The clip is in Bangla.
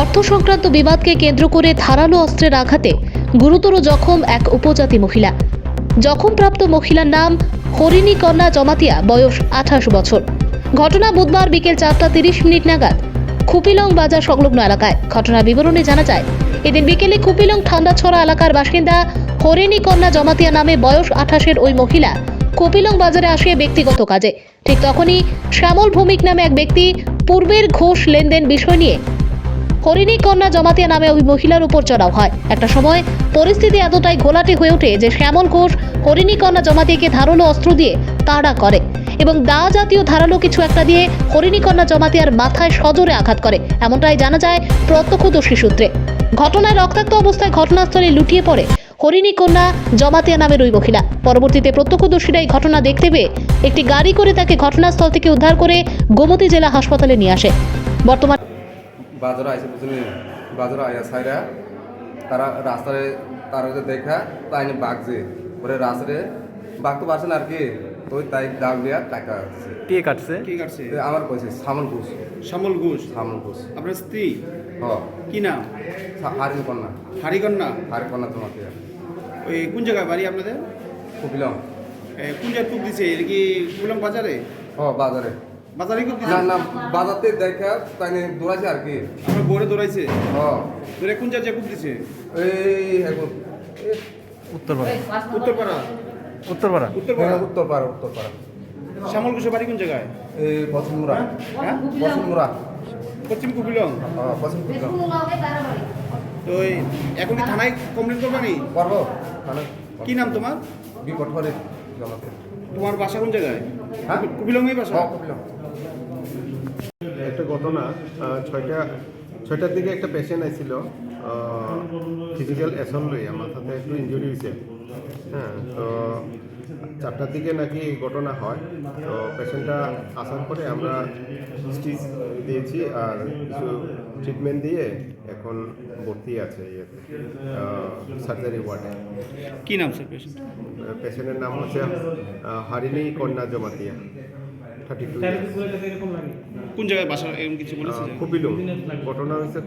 অর্থ সংক্রান্ত বিবাদকে কেন্দ্র করে ধারালো অস্ত্রের আঘাতে গুরুতর জখম এক উপজাতি মহিলা। জখমপ্রাপ্ত মহিলার নাম হরিণী কন্যা জমাতিয়া, বয়স আঠাশ বছর। ঘটনা বুধবার বিকেল চারটা তিরিশ মিনিট নাগাদ খুপিলং বাজার সংলগ্ন এলাকায়। ঘটনার বিবরণে জানা যায়, এদিন বিকেলে খুপিলং ঠান্ডাছড়া এলাকার বাসিন্দা হরিণী কন্যা জমাতিয়া নামে বয়স আঠাশের ওই মহিলা কপিলং বাজারে আসে ব্যক্তিগত কাজে। ঠিক তখনই শ্যামল ভৌমিক নামে এক ব্যক্তি পূর্বের ঘোষ লেনদেন বিষয় নিয়ে হরিণী কন্যা জমাতিয়া নামে ওই মহিলার উপর চড়াও হয়। একটা সময় পরিস্থিতি এতটাই ঘোলাটে হয়ে ওঠে যে শ্যামল ঘোষ হরিণী কন্যা জমাতিয়াকে ধারালো অস্ত্র দিয়ে তাড়া করে এবং দা জাতীয় ধারালো কিছু একটা দিয়ে হরিণী কন্যা জমাতিয়ার মাথায় সজোরে আঘাত করে। এমনটাই জানা যায় প্রত্যক্ষদর্শী সূত্রে। ঘটনায় রক্তাক্ত অবস্থায় ঘটনাস্থলে লুটিয়ে পড়ে হরিণী কন্যা জমাতিয়া নামের ওই মহিলা। পরবর্তীতে প্রত্যক্ষদর্শীরা এই ঘটনা দেখতে পেয়ে একটি গাড়ি করে তাকে ঘটনাস্থল থেকে উদ্ধার করে গোমতী জেলা হাসপাতালে নিয়ে আসে। বর্তমান বাজার আইসে বুঝলি? বাজার আইয়া সাইরা তারা রাস্তায় তারা যে দেখা তাই নিয়ে বাগছে। পরে রাস্তায় বাঘ তো পারছে না আর কি। তো ওই তাই দাগ দিয়া টাকা আছে কে কাটছে? কি কাটছে? আমার কইছে সামল ঘুষ। শ্যামল ঘোষ? সামল ঘুষ। আপনার স্ত্রী? হ। কি নাম? হারিন কন্যা হারিকন্যা হারি কন্যা তোমাকে। ওই কোন জায়গায় বাড়ি আপনাদের? কুপিলাম কোন জায়গায় কূপ দিছে? এটা কি কুলাম বাজারে? হ বাজারে। বাজারে না না বাজারতে দেখা তাই দৌড়াইছে আর কি। বোরে দৌড়াইছে? হ দৌড়ে কোন জায়গায় কূপ দিছে? এই এখন উত্তরপাড়া। উত্তরপাড়া? উত্তরপাড়া। উত্তরপাড়া? উত্তর পাড়া শ্যামল ঘোষের বাড়ি কোন জায়গায়? এই হ্যাঁ? পশ্চিম কুপিলং হ্যাঁ পশ্চিম তো এখন কি থানায় কমপ্লেন করবা নি? পারব তাহলে কি নাম তোমার? বিপদ করে তোমার বাসা কোন জায়গায়? হ্যাঁ? কুপিলংই বাসা? হ্যাঁ কুপিলাম একটা ঘটনা ছয়টা ছয়টার দিকে একটা পেশেন্ট আসছিল ফিজিক্যাল অ্যাসল লইয়া মাথাতে একটু ইঞ্জুরি হয়েছে হ্যাঁ তো চারটার দিকে নাকি ঘটনা হয় তো পেশেন্টটা আসার পরে আমরা স্টিচ দিয়েছি আর কিছু ট্রিটমেন্ট দিয়ে এখন ভর্তি আছে ইয়েতে সার্জারি ওয়ার্ডে কি নাম স্যার পেশেন্ট পেশেন্টের নাম হচ্ছে হারিণী কন্যা জমাতিয়া। থার্টি টু কোন জায়গায় বাসা এরকম কিছু বলেছে? ঘটনা হয়েছে